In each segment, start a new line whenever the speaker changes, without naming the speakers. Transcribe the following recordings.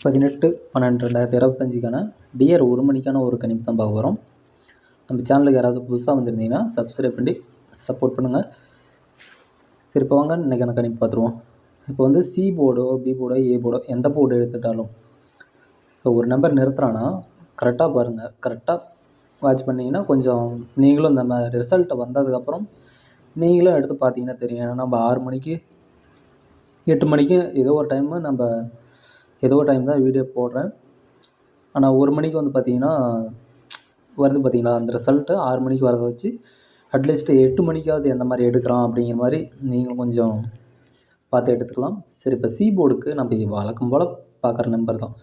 பதினெட்டு பன்னெண்டு ரெண்டாயிரத்தி இருபத்தஞ்சிக்கான டியர் ஒரு மணிக்கான ஒரு கணிப்பு தான் பார்க்க போகிறோம் நம்ம சேனலுக்கு யாராவது புதுசாக வந்திருந்தீங்கன்னா சப்ஸ்கிரைப் பண்ணி சப்போர்ட் பண்ணுங்கள் சரி இப்போ வாங்க இன்றைக்கான கணிப்பு பார்த்துருவோம். இப்போ வந்து சி போர்டோ பி போர்டோ ஏ போர்டோ எந்த போர்டு எடுத்துட்டாலும் ஸோ ஒரு நம்பர் நிறுத்துறான்னா கரெக்டாக பாருங்கள் கரெக்டாக வாட்ச் பண்ணிங்கன்னா கொஞ்சம் நீங்களும் நம்ம ரிசல்ட்டை வந்ததுக்கப்புறம் நீங்களும் எடுத்து பார்த்தீங்கன்னா தெரியும். ஏன்னா நம்ம ஆறு மணிக்கு எட்டு மணிக்கு ஏதோ ஒரு டைமு நம்ம ஏதோ ஒரு டைம் தான் வீடியோ போடுறேன். ஆனால் ஒரு மணிக்கு வந்து பார்த்தீங்கன்னா வருது பார்த்தீங்களா அந்த ரிசல்ட்டு ஆறு மணிக்கு வரதை வச்சு அட்லீஸ்ட் எட்டு மணிக்காவது எந்த மாதிரி எடுக்கிறான் அப்படிங்கிற மாதிரி நீங்களும் கொஞ்சம் பார்த்து எடுத்துக்கலாம். சரி இப்போ சி போர்டுக்கு நம்ம வழக்கம் போல் பார்க்குற நம்பர் தான்.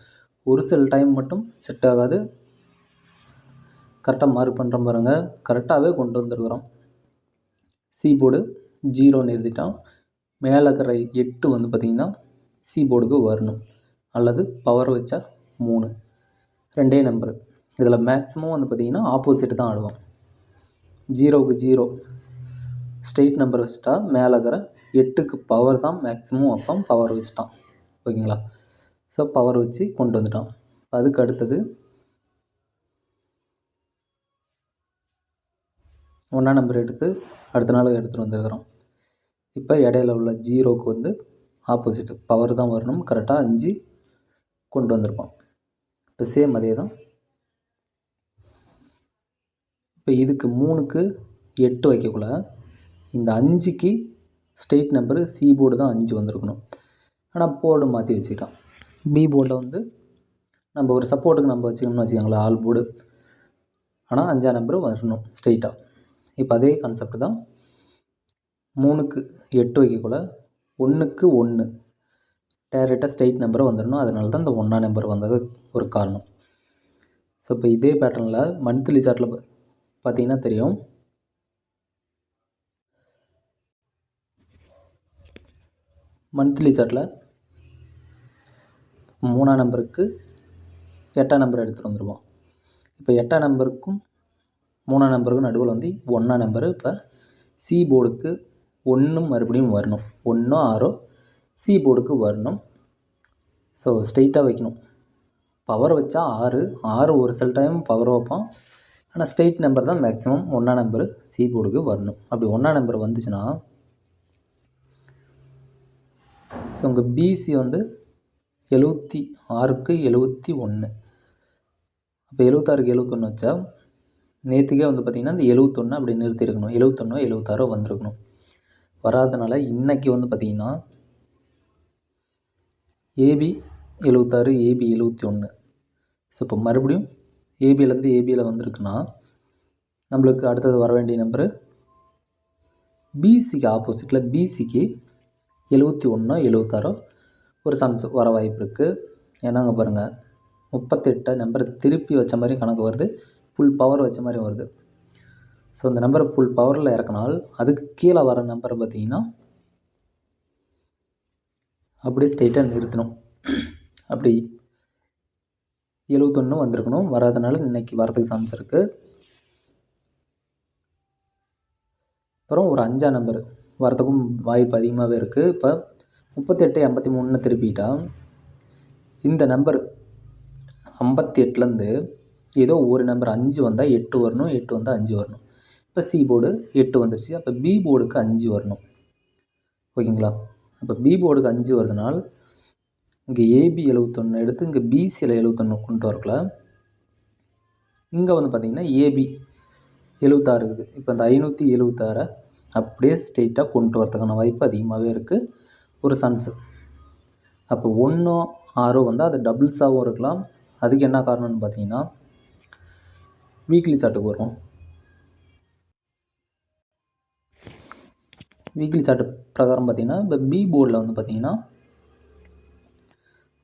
ஒரு சில டைம் மட்டும் செட் ஆகாது. கரெக்டாக மார்க் பண்ணுற பாருங்க. கரெக்டாகவே கொண்டு வந்துருக்குறோம். சி போர்டு ஜீரோன்னு எழுதிட்டோம். மேலே இருக்கிற எட்டு வந்து பார்த்திங்கன்னா சி போர்டுக்கு வரணும். அல்லது பவர் வச்சா மூணு. ரெண்டே நம்பரு இதில் மேக்ஸிமம் வந்து பார்த்திங்கன்னா ஆப்போசிட் தான் ஆடுவோம் ஜீரோவுக்கு ஜீரோ ஸ்ட்ரெயிட் நம்பர் வச்சுட்டா மேலே இருக்கிற எட்டுக்கு பவர் தான் மேக்ஸிமம் அப்போ பவர் வச்சுட்டான். ஓகேங்களா? ஸோ பவர் வச்சு கொண்டு வந்துட்டான். அதுக்கு அடுத்தது ஒன்றா நம்பர் எடுத்து அடுத்த நாள் எடுத்துகிட்டு வந்துருக்குறோம் இப்போ இடையில உள்ள ஜீரோவுக்கு வந்து ஆப்போசிட் பவர் தான் வரணும். கரெக்டாக அஞ்சு கொண்டு வந்திருப்போம். இப்போ சேம் அதே தான். இப்போ இதுக்கு மூணுக்கு எட்டு வைக்கக்குள்ள இந்த அஞ்சுக்கு ஸ்டேட் நம்பரு சி போர்டு தான் அஞ்சு வந்திருக்கணும். ஆனால் போர்டு மாற்றி வச்சுக்கிட்டான் பி போர்டில் வந்து நம்ம ஒரு சப்போர்ட்டுக்கு நம்ம வச்சுக்கணும்னு வச்சுக்கோங்களேன் ஆல் போர்டு ஆனால் அஞ்சா நம்பர் வரணும் ஸ்ட்ரெயிட்டாக இப்போ அதே கான்செப்ட் தான் மூணுக்கு எட்டு வைக்கக்குள்ள ஒன்றுக்கு ஒன்று டேரெக்டாக ஸ்ட்ரெயிட் நம்பர் வந்துடணும் அதனால தான் இந்த ஒன்றா நம்பர் வந்தது ஒரு காரணம். ஸோ இப்போ இதே பேட்டர்னில் மந்த்லி சார்ட்டில் பார்த்தீங்கன்னா தெரியும். மந்த்லி சார்ட்டில் மூணாம் நம்பருக்கு எட்டாம் நம்பர் எடுத்துகிட்டு வந்துடுவோம் இப்போ எட்டாம் நம்பருக்கும் மூணாம் நம்பருக்கும் நடுவில் வந்து ஒன்றாம் நம்பரு. இப்போ சி போர்டுக்கு ஒன்று மறுபடியும் வரணும். ஒன்றோ ஆறோ சி போர்டுக்கு வரணும் ஸோ ஸ்ட்ரெயிட்டாக வைக்கணும். பவர் வச்சா ஆறு ஆறு ஒரு சில டைம் பவர் வைப்பான் ஆனால் ஸ்ட்ரெயிட் நம்பர் தான் மேக்ஸிமம் ஒன்றாம் நம்பரு சி போர்டுக்கு வரணும். அப்படி ஒன்றாம் நம்பர் வந்துச்சுன்னா ஸோ உங்கள் பிசி வந்து எழுபத்தி ஆறுக்கு எழுபத்தி ஒன்று அப்போ எழுபத்தாறுக்கு எழுபத்தொன்று வச்சா நேற்றுக்கே வந்து பார்த்திங்கன்னா இந்த எழுபத்தொன்று அப்படி நிறுத்தியிருக்கணும். எழுபத்தொன்னோ எழுபத்தாறோ வந்திருக்கணும். வராதனால இன்றைக்கி வந்து பார்த்திங்கன்னா ஏபி எழுபத்தாறு ஏபி எழுபத்தி ஒன்று ஸோ இப்போ மறுபடியும் ஏபியிலேருந்து ஏபியில் வந்திருக்குன்னா நம்மளுக்கு அடுத்தது வர வேண்டிய நம்பரு பிசிக்கு ஆப்போசிட்டில் பிசிக்கு எழுபத்தி ஒன்றோ எழுபத்தாறோ ஒரு சான்ஸ் வர வாய்ப்பு இருக்குது ஏன்னாங்க பாருங்கள் முப்பத்தெட்டை நம்பரை திருப்பி வச்ச மாதிரி கணக்கு வருது ஃபுல் பவர் வச்ச மாதிரி வருது. ஸோ அந்த நம்பரை ஃபுல் பவரில் இறக்குனால் அதுக்கு கீழே வர நம்பரை பார்த்தீங்கன்னா அப்படியே ஸ்ட்ரெயிட்டாக நிறுத்தணும். அப்படி எழுபத்தொன்று வந்திருக்கணும். வராதனால இன்றைக்கி வரதுக்கு சான்ஸ் இருக்குது அப்புறம் ஒரு அஞ்சாம் நம்பர் வரதுக்கும் வாய்ப்பு அதிகமாகவே இருக்குது இப்போ முப்பத்தெட்டு ஐம்பத்தி மூணுன்னு திருப்பிட்டா இந்த நம்பர் ஐம்பத்தி எட்டுலேருந்து ஏதோ ஒரு நம்பர் அஞ்சு வந்தால் எட்டு வரணும் எட்டு வந்தால் அஞ்சு வரணும். இப்போ சி போர்டு எட்டு வந்துருச்சு. அப்போ பி போர்டுக்கு அஞ்சு வரணும். ஓகேங்களா? அப்போ பி போர்டுக்கு அஞ்சு வருதுனால் இங்கே ஏபி எழுபத்தொன்று எடுத்து இங்கே பிசியில் எழுபத்தொன்று கொண்டு வரக்குல இங்கே வந்து பார்த்திங்கன்னா ஏபி எழுபத்தாறு இருக்குது. இப்போ இந்த ஐநூற்றி எழுபத்தாறை அப்படியே ஸ்ட்ரெயிட்டாக கொண்டு வரதுக்கான வாய்ப்பு அதிகமாகவே இருக்குது ஒரு சான்ஸு அப்போ ஒன்றோ ஆறோ வந்து அது டபுள்ஸாகவும் இருக்கலாம். அதுக்கு என்ன காரணம்னு பார்த்தீங்கன்னா வீக்லி சார்ட்டுக்கு வரும் வீக்லி சார்ட் பிரகாரம் பார்த்திங்கன்னா இப்போ பி போர்டில் வந்து பார்த்திங்கன்னா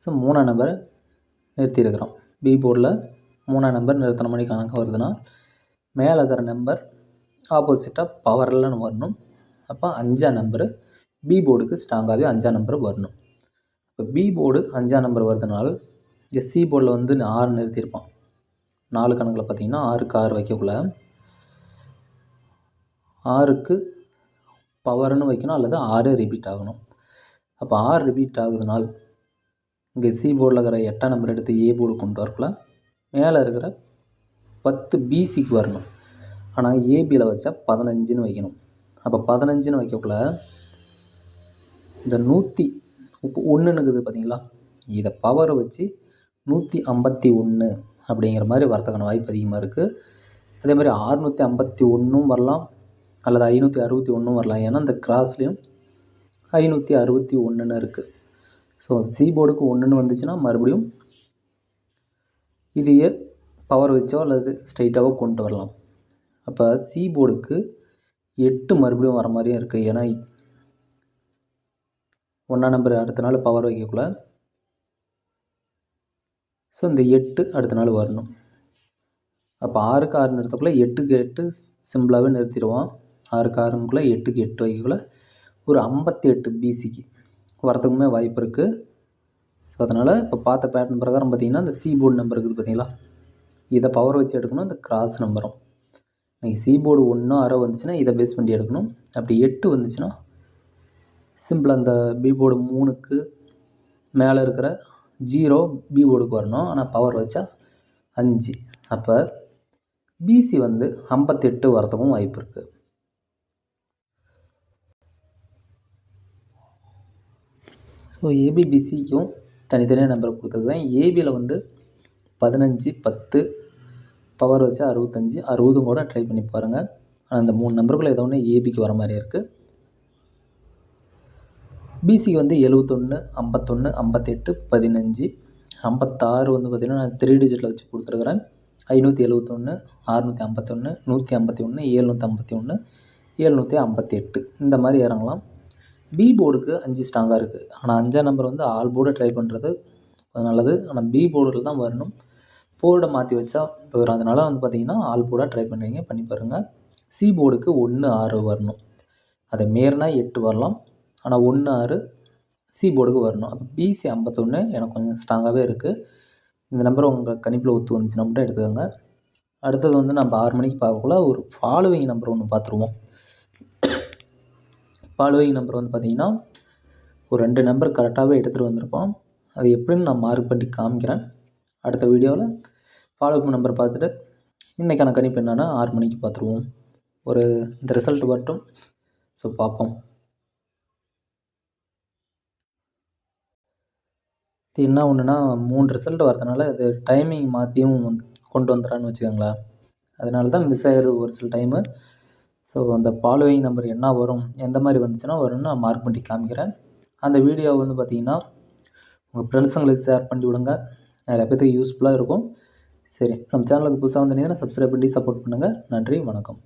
ஸோ மூணாம் நம்பர் நிறுத்தியிருக்கிறோம். பி போர்டில் மூணாம் நம்பர் நிறுத்தின மணி கணக்கு வருதுன்னா மேலே இருக்கிற நம்பர் ஆப்போசிட்டாக பவர்லன்னு வரணும். அப்போ அஞ்சாம் நம்பரு பி போர்டுக்கு ஸ்ட்ராங்காகவே அஞ்சாம் நம்பர் வரணும். இப்போ பி போர்டு அஞ்சாம் நம்பர் வருதுனால இங்கே சி போர்டில் வந்து ஆறு நிறுத்தியிருப்பான் நாலு கணக்கில் பார்த்தீங்கன்னா ஆறுக்கு ஆறு வைக்கக்குள்ள ஆறுக்கு பவர்னு வைக்கணும் அல்லது ஆறு ரிப்பீட் ஆகணும். அப்போ ஆறு ரிப்பீட் ஆகுதுனால் இங்கே சி போர்டில் இருக்கிற எட்டாம் நம்பர் எடுத்து ஏ போர்டு கொண்டு வரக்கலாம் மேலே இருக்கிற பத்து பிசிக்கு வரணும். ஆனால் ஏபியில் வச்சா பதினஞ்சுன்னு வைக்கணும். அப்போ பதினஞ்சுன்னு வைக்கக்குள்ள இந்த நூற்றி இப்போ ஒன்றுன்னுக்குது பார்த்தீங்களா? இதை பவரை வச்சு நூற்றி ஐம்பத்தி ஒன்று அப்படிங்கிற மாதிரி வரத்துக்கான வாய்ப்பு அதிகமாக இருக்குது அதே மாதிரி ஆறுநூற்றி ஐம்பத்தி ஒன்றும் வரலாம். அல்லது ஐநூற்றி அறுபத்தி ஒன்றும் வரலாம். ஏன்னா இந்த கிராஸ்லேயும் ஐநூற்றி அறுபத்தி ஒன்றுன்னு இருக்குது ஸோ சி போர்டுக்கு ஒன்றுன்னு வந்துச்சுன்னா மறுபடியும் இதையே பவர் வச்சோ அல்லது ஸ்ட்ரைட்டாகவோ கொண்டு வரலாம். அப்போ சி போர்டுக்கு எட்டு மறுபடியும் வர மாதிரியும் இருக்குது ஏன்னா ஒன்றா நம்பர் அடுத்த நாள் பவர் வைக்கக்குள்ள. ஸோ இந்த எட்டு அடுத்த நாள் வரணும். அப்போ ஆறுக்கு ஆறு நிறுத்தக்குள்ளே எட்டுக்கு எட்டு சிம்பிளாகவே நிறுத்திடுவோம். ஆறுக்கு ஆறுக்குள்ளே எட்டுக்கு எட்டு வகைக்குள்ளே ஒரு ஐம்பத்தி எட்டு பிசிக்கு வரத்துக்குமே வாய்ப்பு இருக்குது ஸோ அதனால் இப்போ பார்த்த பேட்டர்ன் பிரகாரம் பார்த்திங்கன்னா இந்த சீபோர்டு நம்பர் இருக்குது பார்த்தீங்களா? இதை பவர் வச்சு எடுக்கணும் இந்த கிராஸ் நம்பரும் நீங்கள் சீபோர்டு ஒன்றோ வந்துச்சுன்னா இதை பேஸ் பண்ணி எடுக்கணும். அப்படி எட்டு வந்துச்சுன்னா சிம்பிள் அந்த பீபோர்டு மூணுக்கு மேலே இருக்கிற ஜீரோ பீபோர்டுக்கு வரணும். ஆனால் பவர் வச்சா அஞ்சு. அப்போ பிசி வந்து ஐம்பத்தெட்டு வரத்துக்கும் வாய்ப்பு இருக்குது ஸோ ஏபிபிசிக்கும் தனித்தனியாக நம்பர் கொடுத்துருக்குறேன் ஏபியில் வந்து பதினஞ்சு பத்து பவர் வச்சு அறுபத்தஞ்சி அறுபதும் கூட ட்ரை பண்ணி பாருங்கள் ஆனால் அந்த மூணு நம்பருக்குள்ளே ஏதோ ஒன்று ஏபிக்கு வர மாதிரி இருக்குது பிசிக்கு வந்து எழுவத்தொன்று ஐம்பத்தொன்று ஐம்பத்தெட்டு பதினஞ்சு ஐம்பத்தாறு வந்து பார்த்திங்கன்னா நான் த்ரீ டிஜிட்டில் வச்சு கொடுத்துருக்குறேன். ஐநூற்றி எழுவத்தொன்று அறுநூற்றி ஐம்பத்தொன்று நூற்றி ஐம்பத்தி ஒன்று ஏழ்நூற்றி ஐம்பத்தி ஒன்று ஏழ்நூற்றி ஐம்பத்தி எட்டு இந்த மாதிரி இறங்கலாம். பி போர்டுக்கு அஞ்சு ஸ்ட்ராங்காக இருக்குது ஆனால் அஞ்சாம் நம்பர் வந்து ஆல் போர்டை ட்ரை பண்ணுறது நல்லது. ஆனால் பி போர்டில் தான் வரணும். போர்டை மாற்றி வச்சா வரும் அதனால் வந்து பார்த்திங்கன்னா ஆல் போர்டாக ட்ரை பண்ணுறீங்க பண்ணி பாருங்கள் சி போர்டுக்கு ஒன்று ஆறு வரணும். அதை மேறினா எட்டு வரலாம். ஆனால் ஒன்று ஆறு சி போர்டுக்கு வரணும். அப்போ பிசி ஐம்பத்தொன்று எனக்கு கொஞ்சம் ஸ்ட்ராங்காகவே இருக்குது இந்த நம்பர் உங்கள் கணிப்பில் ஒத்து வந்துச்சுன்னா மட்டும் எடுத்துக்கோங்க. அடுத்தது வந்து நம்ம ஆறு மணிக்கு பார்க்கக்குள்ள ஒரு ஃபாலோவிங் நம்பர் ஒன்று பார்த்துருவோம் ஃபாலோயிங் நம்பர் வந்து பார்த்திங்கன்னா ஒரு ரெண்டு நம்பர் கரெக்டாகவே எடுத்துகிட்டு வந்திருப்போம். அது எப்படின்னு நான் மார்க் பண்ணி காமிக்கிறேன். அடுத்த வீடியோவில் ஃபாலோ நம்பர் பார்த்துட்டு இன்றைக்கான கணிப்பு என்னென்னா ஆறு மணிக்கு பார்த்துருவோம். ஒரு இந்த ரிசல்ட் வரட்டும். ஸோ பார்ப்போம். இது என்ன ஒன்றுனா மூணு ரிசல்ட் வரதுனால அது டைமிங் மாற்றியும் கொண்டு வந்துடுறான்னு வச்சுக்கோங்களேன். அதனால தான் மிஸ் ஆகிடுது ஒரு சில டைமு ஸோ அந்த ஃபாலோயிங் நம்பர் என்ன வரும்? எந்த மாதிரி வந்துச்சுன்னா வரும்னு நான் மார்க் பண்ணி காமிக்கிறேன். அந்த வீடியோ வந்து பார்த்திங்கன்னா உங்கள் ஃப்ரெண்ட்ஸுங்களுக்கு ஷேர் பண்ணி விடுங்க. நிறைய பேர்த்துக்கு யூஸ்ஃபுல்லாக இருக்கும். சரி நம்ம சேனலுக்கு புதுசாக வந்தீங்கன்னா சப்ஸ்கிரைப் பண்ணி சப்போர்ட் பண்ணுங்கள் நன்றி வணக்கம்.